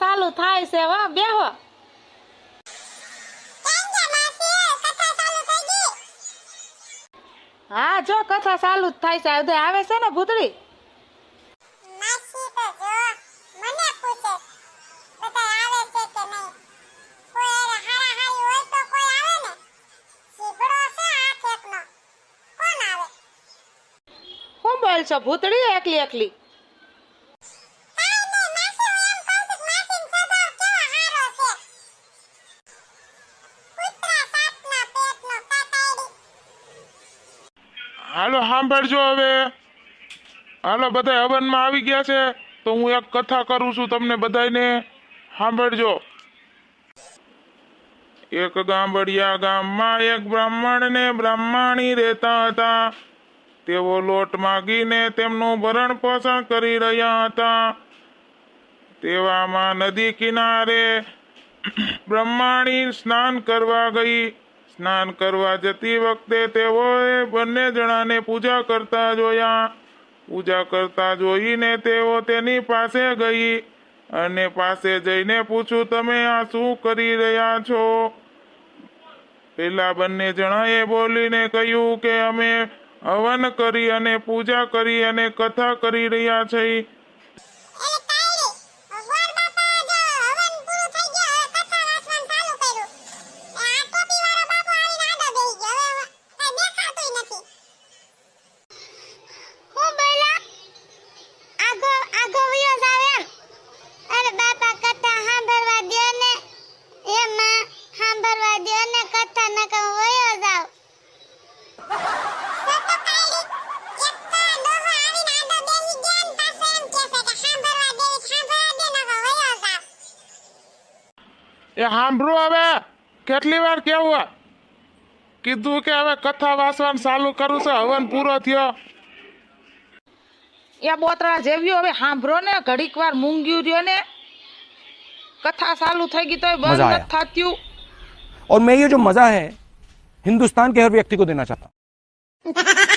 ચાલુ થાય છે વા બેહો. હા જો કથા ચાલુ જ થાય છે હવે આવે છે ને ભૂતળી? માસી તો જો એકલી પૂછે બધા આવે છે કે નહીં કોઈ અરે હારા હારી હોય તો કોઈ આવે ને સીભડો છે હાથ એકનો કોણ આવે હું બોલ છો ભૂતળી એકલી એકલી કાંઈ નહીં માસી હું એમ કહું છું કે માસીનો સ્વભાવ કેવો હારો છે કૂતરા સાપના પેટનો કાટાયડી હાલો સાંભળજો હવે. હાલો બધા હવનમાં આવી ગયા છે. તો હું એક કથા કરું છું તમને બધાને સાંભળજો. એક ગામડિયા ગામમાં એક બ્રાહ્મણ ને બ્રાહ્મણી રહેતા હતા. તેઓ લોટ માગીને તેમનું ભરણ પોષણ કરી રહ્યા હતા. તેવામાં નદી કિનારે બ્રહ્માણી સ્નાન કરવા ગઈ. સ્નાન કરવા જતી વખતે તેઓએ બંને જણાને પૂજા કરતા જોયા. પૂજા કરતા જોઈને તેઓ તેની પાસે ગઈ અને પાસે જઈને પૂછ્યું, તમે આ શું કરી રહ્યા છો? પેલા બંને જણાએ બોલીને કહ્યું કે, અમે હવન કરી અને પૂજા કરી અને કથા કરી રહ્યા છીએ. એ સાંભળો હવે કેટલી વાર કેવું કીધું કે હવે કથા વાંચવાનું ચાલુ કરું છે હવન પૂરો થયો એ બોતરા જેવ્યો હવે સાંભળો ને ઘડીક વાર મૂંગ્યું રહ્યો ને કથા ચાલુ થઈ ગઈ તોય બંધ મજા નથી થાત્યું और मैं ये जो मजा है हिंदुस्तान के हर व्यक्ति को देना चाहता हूं